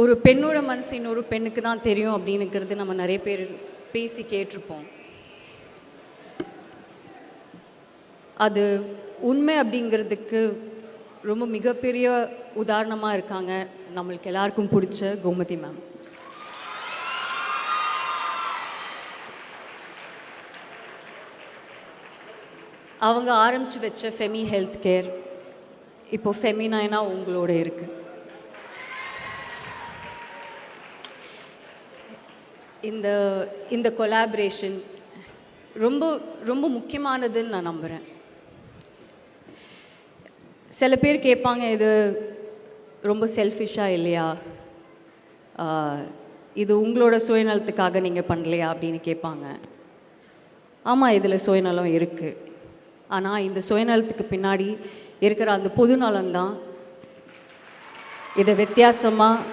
ஒரு பெண்ணோட மனசு இன்னொரு பெண்ணுக்கு தான் தெரியும் அப்படின்னுக்கிறது நம்ம நிறைய பேர் பேசி கேட்டிருப்போம். அது உண்மை அப்படிங்கிறதுக்கு ரொம்ப மிகப்பெரிய உதாரணமாக இருக்காங்க நம்மளுக்கு எல்லாருக்கும் பிடிச்ச கோமதி மேம் அவங்க ஆரம்பித்து வச்ச ஃபெமி ஹெல்த் கேர் இப்போ ஃபெமினைனா உங்களோட இருக்குது இந்த இந்த கொலாபரேஷன் ரொம்ப ரொம்ப முக்கியமானதுன்னு நான் நம்புகிறேன் சில பேர் கேட்பாங்க இது ரொம்ப செல்ஃபிஷாக இல்லையா? இது உங்களோட சுயநலத்துக்காக நீங்கள் பண்ணலையா? அப்படின்னு கேட்பாங்க. ஆமாம் இதில் சுயநலம் இருக்குது ஆனால் இந்த சுயநலத்துக்கு பின்னாடி இருக்கிற அந்த பொது நலம்தான். இதை வித்தியாசமாக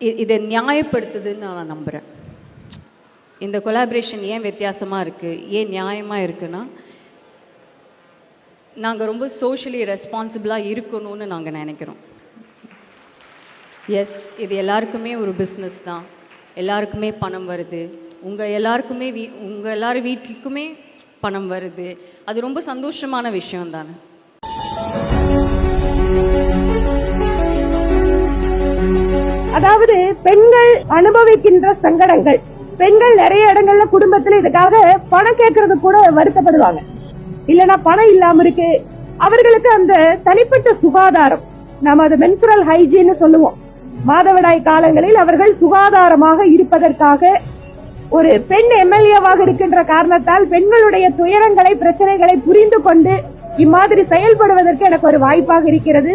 இதை நியாயப்படுத்துதுன்னு நான் நம்புகிறேன் இந்த கொலாபரேஷன் ஏன் வித்தியாசமாக இருக்குது ஏன் நியாயமாக இருக்குன்னா நாங்கள் ரொம்ப சோஷியலி ரெஸ்பான்சிபிளாக இருக்கணும்னு நாங்கள் நினைக்கிறோம். எஸ் இது எல்லாருக்குமே ஒரு பிஸ்னஸ் தான். எல்லாருக்குமே பணம் வருது. உங்கள் எல்லாருக்குமே வீ உங்கள் எல்லார் வீட்டுக்குமே பணம் வருது. அது ரொம்ப சந்தோஷமான விஷயம் தானே. அதாவது பெண்கள் அனுபவிக்கின்ற சங்கடங்கள். பெண்கள் நிறைய இடங்கள்ல குடும்பத்துல இதுக்காக பணம் கேட்கறது கூட வருத்தப்படுவாங்க. இல்லனா பணம் இல்லாம இருக்கு. அவர்களுக்கு அந்த தனிப்பட்ட சுகாதாரம் நாம அது மென்சுரல் ஹைஜீன் சொல்லுவோம். மாதவிடாய் காலங்களில் அவர்கள் சுகாதாரமாக இருப்பதற்காக ஒரு பெண் எம்எல்ஏவாக இருக்கின்ற காரணத்தால் பெண்களுடைய துயரங்களை பிரச்சனைகளை புரிந்து கொண்டு இம்மாதிரி செயல்படுவதற்கு எனக்கு ஒரு வாய்ப்பாக இருக்கிறது.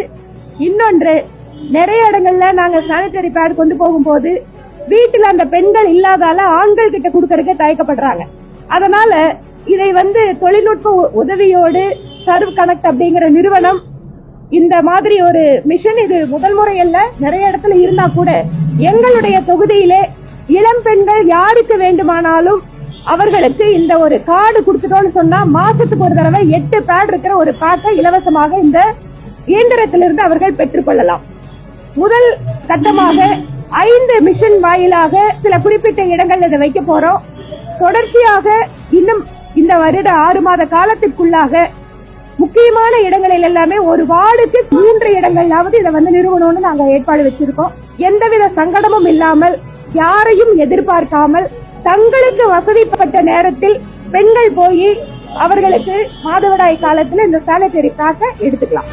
இன்னொன்று நிறைய இடங்கள்ல நாங்க சானிடரி பேட் கொண்டு போகும்போது வீட்டுல அந்த பெண்கள் இல்லாதால ஆண்கள் கிட்ட கொடுக்கறதுக்கு தயக்கப்படுறாங்க. அதனால இதை வந்து தொழில்நுட்ப உ- உதவியோடு சர்வ் கனெக்ட் அப்படிங்கிற நிறுவனம் இந்த மாதிரி ஒரு மிஷன் இது முதல் முறையல்ல. நிறைய இடத்துல இருந்தா கூட எங்களுடைய தொகுதியிலே இளம் பெண்கள் யாருக்கு வேண்டுமானாலும் அவர்களுக்கு இந்த ஒரு கார்டு கொடுத்துட்டோம்னு சொன்னா மாசத்துக்கு ஒரு தடவை எட்டு பேட் இருக்கிற ஒரு பேக்கை இலவசமாக இந்த இயந்திரத்திலிருந்து அவர்கள் பெற்றுக்கொள்ளலாம். முதல் கட்டமாக ஐந்து மிஷன் வாயிலாக சில குறிப்பிட்ட இடங்கள் இதை வைக்க போறோம். தொடர்ச்சியாக இன்னும் இந்த வருட ஆறு மாத காலத்திற்குள்ளாக முக்கியமான இடங்களில் எல்லாமே ஒரு வார்டுக்கு மூன்று இடங்களாவது இதை வந்து நிறுவனம்னு நாங்க ஏற்பாடு வச்சிருக்கோம். எந்தவித சங்கடமும் இல்லாமல் யாரையும் எதிர்பார்க்காமல் தங்களுக்கு வசதிப்பட்ட நேரத்தில் பெண்கள் போய் அவர்களுக்கு மாதவிடாய் காலத்துல இந்த சானிட்டரி காசை எடுத்துக்கலாம்.